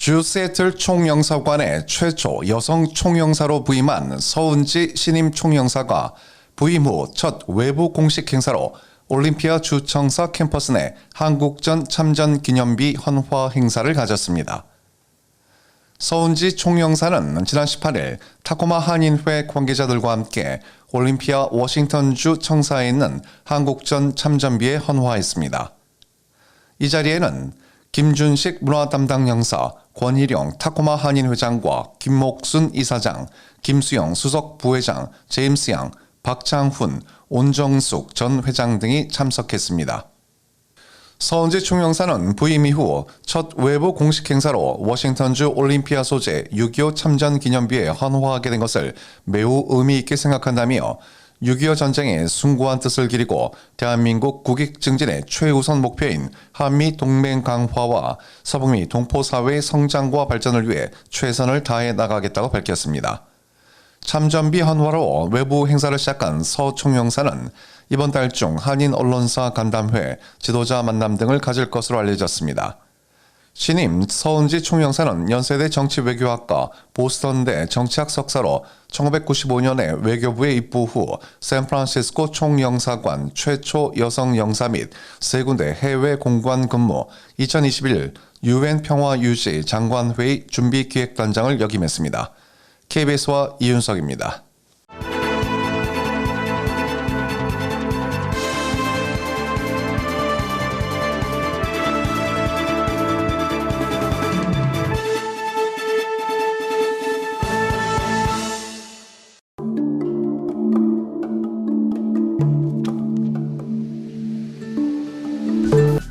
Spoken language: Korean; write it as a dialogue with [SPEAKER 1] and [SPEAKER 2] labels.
[SPEAKER 1] 주 세틀 총영사관의 최초 여성 총영사로 부임한 서은지 신임 총영사가 부임 후 첫 외부 공식 행사로 올림피아 주청사 캠퍼스 내 한국전 참전 기념비 헌화 행사를 가졌습니다. 서은지 총영사는 지난 18일 타코마 한인회 관계자들과 함께 올림피아 워싱턴주 청사에 있는 한국전 참전비에 헌화했습니다. 이 자리에는 김준식 문화 담당 형사, 권희룡 타코마 한인회장과 김목순 이사장, 김수영 수석 부회장, 제임스 양, 박창훈, 온정숙 전 회장 등이 참석했습니다. 서은지 총영사는 부임 이후 첫 외부 공식 행사로 워싱턴주 올림피아 소재 6.25 참전 기념비에 헌화하게 된 것을 매우 의미 있게 생각한다며 6.25 전쟁의 숭고한 뜻을 기리고 대한민국 국익 증진의 최우선 목표인 한미 동맹 강화와 서북미 동포 사회의 성장과 발전을 위해 최선을 다해 나가겠다고 밝혔습니다. 참전비 헌화로 외부 행사를 시작한 서 총영사는 이번 달 중 한인 언론사 간담회, 지도자 만남 등을 가질 것으로 알려졌습니다. 신임 서은지 총영사는 연세대 정치외교학과 보스턴대 정치학 석사로 1995년에 외교부에 입부 후 샌프란시스코 총영사관 최초 여성 영사 및 세 군데 해외 공관 근무, 2021 유엔 평화 유지 장관회의 준비 기획단장을 역임했습니다. KBS와 이윤석입니다.